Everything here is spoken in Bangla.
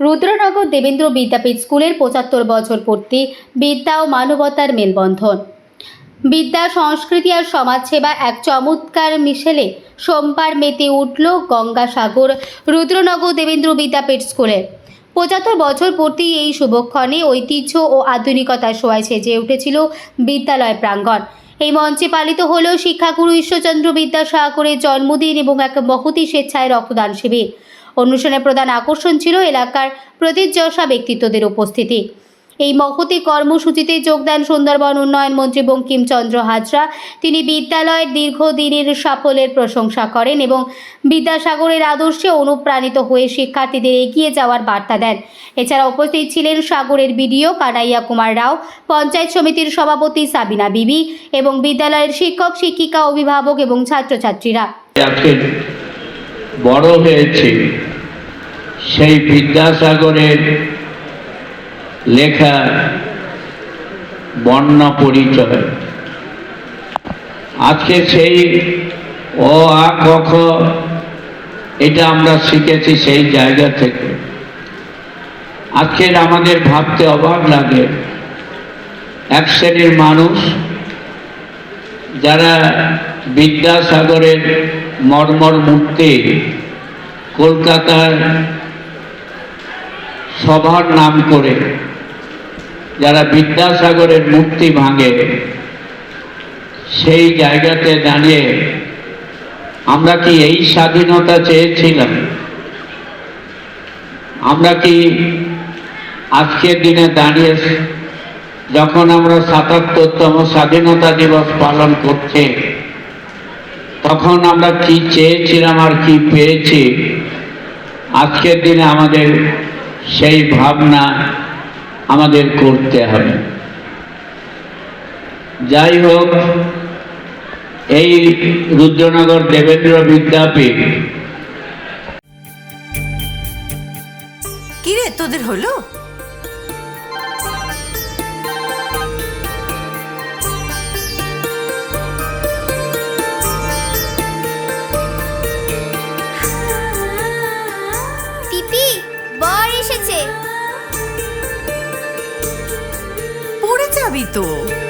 রুদ্রনগর দেবেন্দ্র বিদ্যাপীঠ স্কুলের পঁচাত্তর বছর পূর্তি বিদ্যা ও মানবতার মেলবন্ধন। বিদ্যা, সংস্কৃতি আর সমাজসেবা এক চমৎকার মিশেলে সোমবার মেতে উঠল গঙ্গাসাগর রুদ্রনগর দেবেন্দ্র বিদ্যাপীঠ স্কুলে। পঁচাত্তর বছর পূর্তি এই শুভক্ষণে ঐতিহ্য ও আধুনিকতার সোয়ায় সেজে উঠেছিল বিদ্যালয় প্রাঙ্গণ। এই মঞ্চে পালিত হল শিক্ষাগুরু ঈশ্বরচন্দ্র বিদ্যাসাগরের জন্মদিন এবং এক মহতি স্বেচ্ছায় রক্তদান শিবির। অনুষ্ঠানের প্রধান আকর্ষণ ছিল এলাকার প্রতিযশা ব্যক্তিত্বদের উপস্থিতি। এই মহতি কর্মসূচিতে যোগদান সুন্দরবন উন্নয়ন মন্ত্রী বঙ্কিমচন্দ্র হাজরা, তিনি বিদ্যালয়ের দীর্ঘদিনের সাফল্যের প্রশংসা করেন এবং বিদ্যাসাগরের আদর্শে অনুপ্রাণিত হয়ে শিক্ষার্থীদের এগিয়ে যাওয়ার বার্তা দেন। এছাড়া উপস্থিত ছিলেন সাগরের বিডিও কানাইয়া কুমার রাও, পঞ্চায়েত সমিতির সভাপতি সাবিনা বিবি এবং বিদ্যালয়ের শিক্ষক, শিক্ষিকা, অভিভাবক এবং ছাত্রছাত্রীরা। বড় হয়েছে। সেই বিদ্যাসাগরের লেখা বর্ণ পরিচয়। আজকে সেই ও আ, ক, খ, এটা আমরা শিখেছি সেই জায়গা থেকে। আজকের আমাদের ভাবতে অবাক লাগে। এক শ্রেণির মানুষ যারা বিদ্যাসাগরের মর্মর মূর্তি কলকাতার সভার নাম করে যারা বিদ্যাসাগরের মূর্তি ভাঙে, সেই জায়গাতে দাঁড়িয়ে আমরা কি এই স্বাধীনতা চেয়েছিলাম? আমরা কি আজকের দিনে দাঁড়িয়ে যখন আমরা সাতাত্তরতম স্বাধীনতা দিবস পালন করছি তখন আমরা কি চেয়েছিলাম আর কি পেয়েছি? আজকের দিনে আমাদের সেই ভাবনা আমাদের করতে হবে। যাই হোক, এই রুদ্রনগর দেবেন্দ্র বিদ্যাপীঠ। কিরে, তোদের হলো? 度。